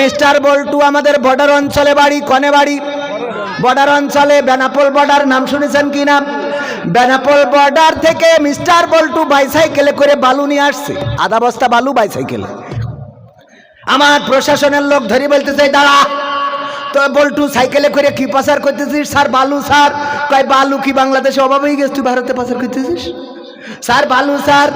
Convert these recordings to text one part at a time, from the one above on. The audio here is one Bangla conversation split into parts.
মিস্টার বল্টু আমাদের বর্ডার অঞ্চলে বাড়ি, কনে বাড়ি? বর্ডার অঞ্চলে বেনাপোল বর্ডার, নাম শুনেছেন কি নাম বেনাপোল বর্ডার থেকে মিস্টার বল্টু বাইসাইকেলে করে বালু নিয়ে আসছে। আধা বস্তা বালু বাইসাইকেলে। আমার প্রশাসনের লোক ধরে বলতেছে, দাঁড়া, তো বল্টু সাইকেলে করে কি পাচার করতেছিস? স্যার, বালু, স্যার। কয়, বালু কি বাংলাদেশে অভাব হয়ে গেছে? তুই ভারতে পাচার করতেছিস? স্যার, বালু, স্যার।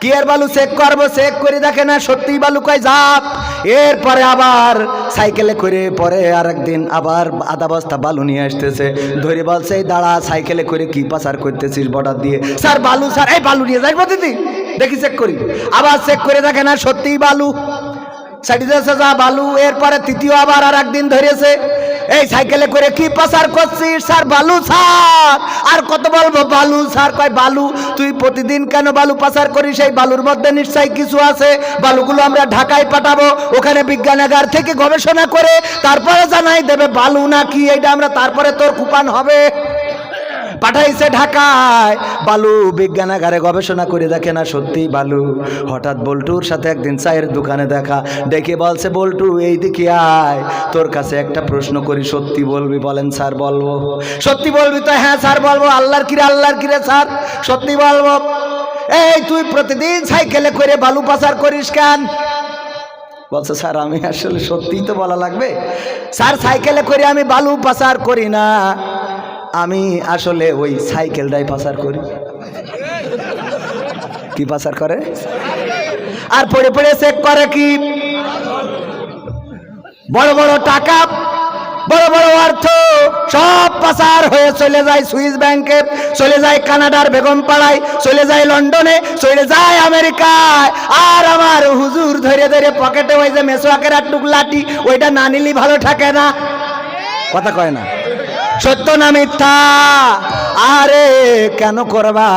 কি আর বালু? চেক করব, চেক করে দেখে না, সত্যিই বালু কয় যাপ এরপরে আবার সাইকেলে করে পরে আর একদিন আবার আধা বস্তা বালু নিয়ে আসতেছে। ধরে বলছে দাঁড়া, সাইকেলে করে কি পাচার করতেছিস বর্ডার দিয়ে? স্যার, বালু, স্যার, এই বালু নিয়ে যাই দিদি। দেখি চেক করি। আবার চেক করে দেখে না সত্যিই বালু। সাইডে যা বালু। এরপরে তৃতীয় আবার আর একদিন ধরেছে এই সাইকেলে করে কি প্রচার করছিস, স্যার? বালু সার আর কত বলব? বালু, স্যার কয়, বালু, তুই প্রতিদিন কেন বালু পাচার করিস? এই বালুর মধ্যে নিশ্চয়ই কিছু আছে। বালুগুলো আমরা ঢাকায় পাঠাবো। ওখানে বিজ্ঞানাগার থেকে গবেষণা করে তারপরে জানাই দেবে বালু না কি এটা আমরা তারপরে তোর কুপান হবে। পাঠাইছে ঢাকায়। বালু বিজ্ঞানাগারে গবেষণা করে দেখে না সত্যি বালু। হঠাৎ বল্টুর সাথে একদিন চায়ের দোকানে দেখা। ডেকে বলছে, বল্টু, এই দিকে আয়। তোর কাছে একটা প্রশ্ন করি, সত্যি বলবি? বলেন, স্যার, বলব। সত্যি বলবি তো? হ্যাঁ স্যার, বলব। আল্লাহর কিরে আল্লাহর কিরে, স্যার? সত্যি বলব। এই তুই প্রতিদিন সাইকেলে করে বালু পাচার করিস কেন? বলছে, স্যার, আমি আসলে সত্যিই তো বলা লাগবে? স্যার, সাইকেলে করে আমি বালু পাচার করি না। আমি আসলে ওই সাইকেলটাই পাচার করি। কি পাচার করে? আর পড়ে পড়ে চেক করে কি? বড় বড় টাকা, বড় বড় অর্থ, সব পাচার হয়ে চলে যায় সুইস ব্যাংকে, চলে যায় কানাডার বেগম পাড়ায় চলে যায় লন্ডনে, চলে যায় আমেরিকায়। আর আমার হুজুর ধরে ধরে পকেটে ওই যে মেসোয়াকের আর টুকলাটি, ওইটা না নিলি ভালো থাকে না। কথা কয় না। সত্য না মিথ্যা? আরে কেন করবা?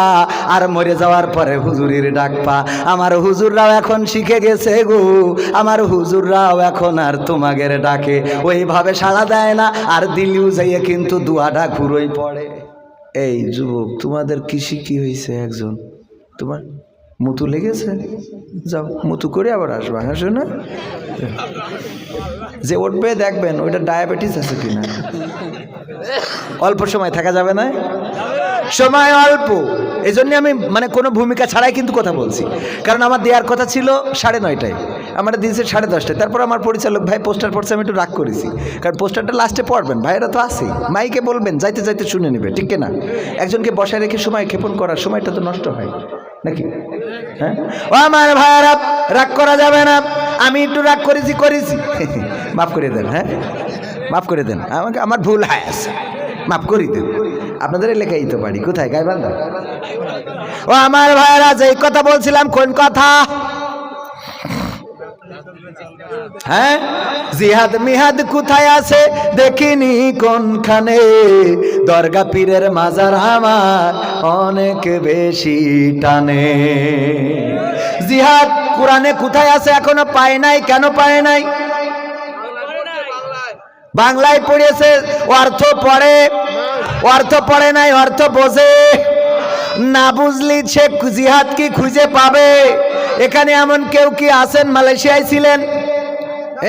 আর মরে যাওয়ার পরে হুজুরির ডাক পা। আমার হুজুররাও এখন শিখে গেছে গো। আমার হুজুররাও এখন আর তোমাদের ডাকে। ওইভাবে সাড়া দেয় না, আর দিলিও যাইয়ে কিন্তু দুয়াটা ঘুরোই পড়ে। এই যুবক, তোমাদের কৃষি কি হয়েছে একজন? তোমার মুতু লেগেছে। যাও, মুতু করে আবার আসবা হ্যাঁ শোনা। যে উঠবে, দেখবেন, ওইটা ডায়াবেটিস আছে কিনা। অল্প সময় থাকা যাবে না। সময় অল্প। এই জন্য আমি মানে কোনো ভূমিকা ছাড়াই কিন্তু কথা বলছি। কারণ আমার দেওয়ার কথা ছিল সাড়ে নয়টায়। আমার দিয়েছে সাড়ে দশটায়। তারপর আমার পরিচালক, ভাই, পোস্টার পড়ছে, আমি একটু রাগ করেছি। কারণ পোস্টারটা লাস্টে পড়বেন ভাইরা তো আসেই মাইকে বলবেন, যাইতে যাইতে শুনে নেবে, ঠিক না একজনকে বসায় রেখে সময় ক্ষেপণ করার সময়টা তো নষ্ট হয়। নাকি? হ্যাঁ? ও আমার ভাইয়ারা রাগ করা যাবে না। আমি একটু রাগ করেছি করেছি। মাফ করে দেন হ্যাঁ? মাফ করে দেন। আমাকে, আমার ভুল হয় আছে। মাফ করি দেন। আপনাদের এলাকায় তো পারি কোথায়? গাইবান্ধা? ও আমার ভাইয়ারা যে কথা বলছিলাম, কোন কথা? হ্যাঁ? জিহাদ মিহাদ কোথায় আছে? দেখিনি কোনখানে। দরগা পীরের মাজার আমার অনেক বেশি টানে। জিহাদ কোরআনে কোথায় আছে এখনও পায় নাই? কেন পায় নাই? বাংলায় পড়েছে অর্থ পড়ে অর্থ পড়ে নাই, অর্থ বোঝে। না বুঝলি সে জিহাদ কি খুঁজে পাবে? এখানে এমন কেউ কি আছেন? মালয়েশিয়ায় ছিলেন?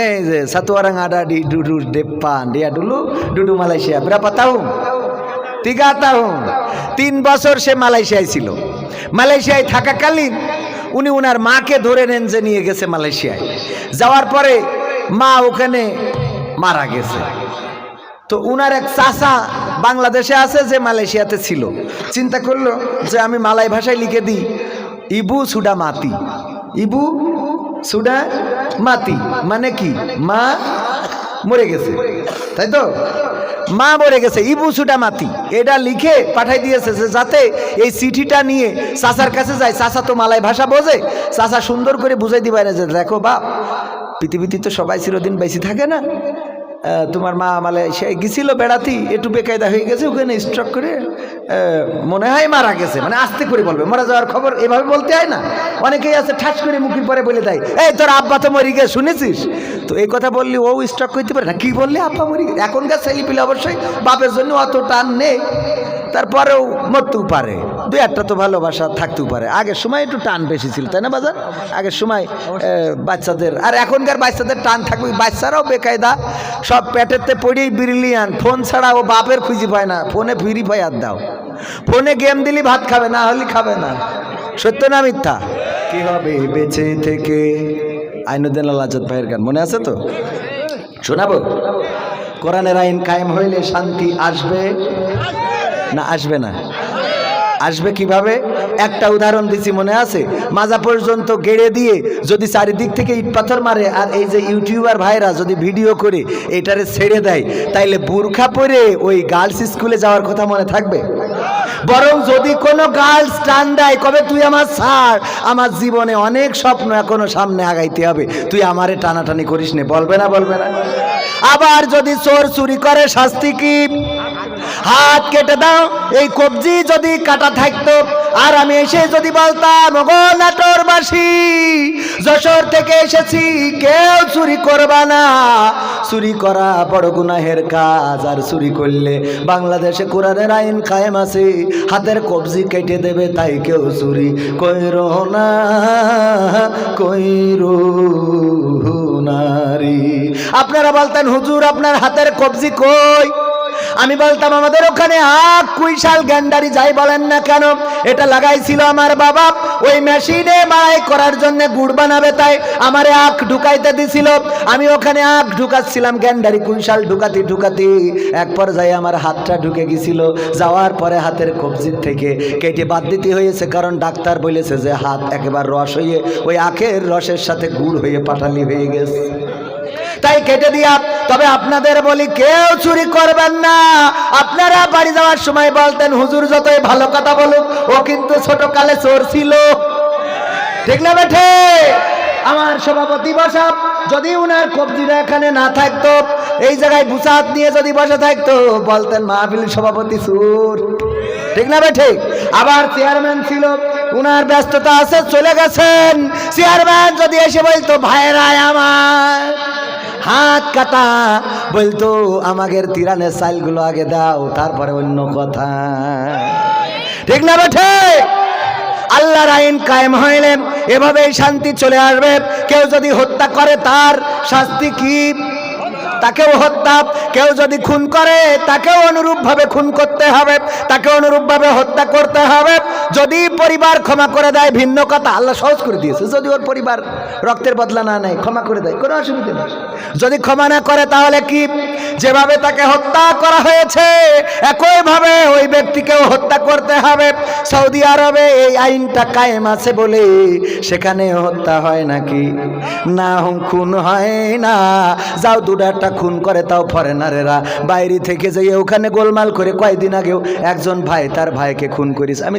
এই যে সাতুয়ারাং আডা ডি ডুডু ডেপ্পান ডিয়া ডুলু, ডুডু Malaysia berapa tahun tiga tahun তিন বছর সে মালয়েশিয়ায় ছিল। মালয়েশিয়ায় থাকাকালীন উনি উনার মাকে ধরে নেন যে নিয়ে গেছে মালয়েশিয়ায়। যাওয়ার পরে মা ওখানে মারা গেছে। তো উনার এক চাচা বাংলাদেশে আছে যে মালয়েশিয়াতে ছিল। চিন্তা করল যে আমি মালাই ভাষায় লিখে দিই, ইবু সুডা মাতি ইবু সুডা মাতি মানে কি? মা মরে গেছে। তাই তো? মা মরে গেছে, ইবু সুডা মাতি। এটা লিখে পাঠাই দিয়েছে যে যাতে এই চিঠিটা নিয়ে চাচার কাছে যায়। চাচা তো মালায় ভাষা বোঝে। চাচা সুন্দর করে বুঝাই দিবে যে, দেখো বাপ, পৃথিবীতে তো সবাই চিরদিন বেশি থাকে না। তোমার মা মালে সে গেছিল বেড়াতি, একটু বেকায়দা হয়ে গেছে, ওখানে স্ট্রক করে মনে হয় মারা গেছে মানে আস্তে করে বলবে, মারা যাওয়ার খবর এভাবে বলতে হয় না। অনেকেই আছে, ঠাস করে মুখের পরে বলে দেয়, এই তোর আব্বা তো মরি গেছে, শুনেছিস? তো এই কথা বললি ও স্ট্রক করতে পারে না। কি বললি? আব্বা মরি এখনকার ছেলে পিলে অবশ্যই বাপের জন্য অত টান নেই, তারপরেও মরতেও পারে। দুই একটা তো ভালোবাসা থাকতেও পারে। আগের সময় একটু টান বেশি ছিল, তাই না বাজার আগের সময় বাচ্চাদের, আর এখনকার বাচ্চাদের টান থাকবে বাচ্চারাও বেকায়দা, সব পেটেতে পড়েই বিরিলিয়ান, ফোন ছাড়া ও বাপের খুঁজি পায় না, ফোনে ফ্রি ফায়ার দাও। ফোনে গেম দিলি ভাত খাবে না, হলে খাবে না। সত্য না মিথ্যা? কি হবে বেঁচে থেকে? আইনুদ্দিন আল আজাদ ভাইয়ের গান, মনে আছে তো? শোনাবো? কোরআনের আইন কায়েম হইলে শান্তি আসবে? না আসবে না? আসবে কীভাবে? একটা উদাহরণ দিছি, মনে আছে? মাজা পর্যন্ত গেড়ে দিয়ে যদি চারিদিক থেকে ইট পাথর মারে আর এই যে ইউটিউবার ভাইরা যদি ভিডিও করে, এটারে ছেড়ে দেয়, তাইলে বুরখা পরে ওই গার্লস স্কুলে যাওয়ার কথা মনে থাকবে? বরং যদি কোনো গার্লস টান দেয়, কবে তুই আমার ছাড় আমার জীবনে অনেক স্বপ্ন এখনও সামনে আগাইতে হবে। তুই আমারে টানাটানি করিস নে, বলবে না বলবে না। আবার যদি চোর চুরি করে, শাস্তি কি? হাত কেটে দাও। এই কবজি যদি কাটা থাকতো, আর আমি এসে যদি বলতাম যশোর থেকে এসেছি, কেউ চুরি করবা না। চুরি করা বড় গুনাহের কাজ, আর চুরি করলে বাংলাদেশে কোরআনের আইন কায়েম আছে। হাতের কবজি কেটে দেবে, তাই কেউ চুরি কইর না কইর নারী আপনারা বলতেন, হুজুর, আপনার হাতের কবজি কই? আমি বলতাম আমাদের ওখানে আখ কুইশাল গ্যান্ডারি যাই বলেন না কেন? এটা লাগাইছিল আমার বাবা। ওই মেশিনে মারাই করার জন্য গুড় বানাবে তাই আমারে আখ ঢুকাইতে দিছিল। আমি ওখানে আখ ঢুকাচ্ছিলাম, গ্যান্ডারি কুইশাল ঢুকাতি ঢুকাতি। এক পর্যায়ে আমার হাতটা ঢুকে গেছিল। যাওয়ার পরে হাতের কবজির থেকে কেটে বাদ দিতে হয়েছে, কারণ ডাক্তার বলেছে যে হাত একেবারে রস হয়ে, ওই আখের রসের সাথে গুড় হয়ে পাটালি হয়ে গেছে। তাই কেটে দিয়া তবে আপনাদের বলি, কেউ চুরি করবেন না। আপনারা বাড়ি যাওয়ার সময় বলতেন, হুজুর যতই ভালো কথা বলুক, ও কিন্তু ছোট কালে চোর ছিল। ঠিক না বেঠে? আমার সভাপতি বসা যদি উনার কবজিরা এখানে না থাকতো, এই জায়গায় বুসাত নিয়ে যদি বসে থাকতো, বলতেন, মাহফিল সভাপতি সুর ঠিক না বেঠে? আবার চেয়ারম্যান ছিল, উনার ব্যস্ততা আছে, চলে গেছেন। চেয়ারম্যান যদি এসে বলতো ভাইরাই আমার। হাত কাটা। বলতো আমাদের তিরানের চাইলগুলো আগে দাও, তারপরে অন্য কথা। ঠিক না বেঠে আল্লাহর আইন কায়েম হইলে এভাবেই শান্তি চলে আসবে। কেউ যদি হত্যা করে, তার শাস্তি কি? তাকেও হত্যা। কেউ যদি খুন করে, তাকেও অনুরূপভাবে খুন করতে হবে। তাকে অনুরূপভাবে হত্যা করতে যদি পরিবার ক্ষমা করে দেয়, ভিন্ন কথা আল্লাহ সহজ করে দিয়েছে। যদি ওর পরিবার রক্তের বদলা না নেয়, ক্ষমা করে দেয়, কোনো অসুবিধা নেই। যদি ক্ষমা না করে, তাহলে কি? যেভাবে তাকে হত্যা করা হয়েছে, একইভাবে ওই ব্যক্তিকেও হত্যা করতে হবে। সৌদি আরবে এই আইনটা কায়েম আছে বলে সেখানে হত্যা হয় নাকি? না খুন হয় না। যাও দুটা খুন করে, তাও ফরেনারেরা। বাইরে থেকে যেয়ে ওখানে গোলমাল করে কয়দিন আগেও একজন ভাই তার ভাইকে খুন করিস। আমি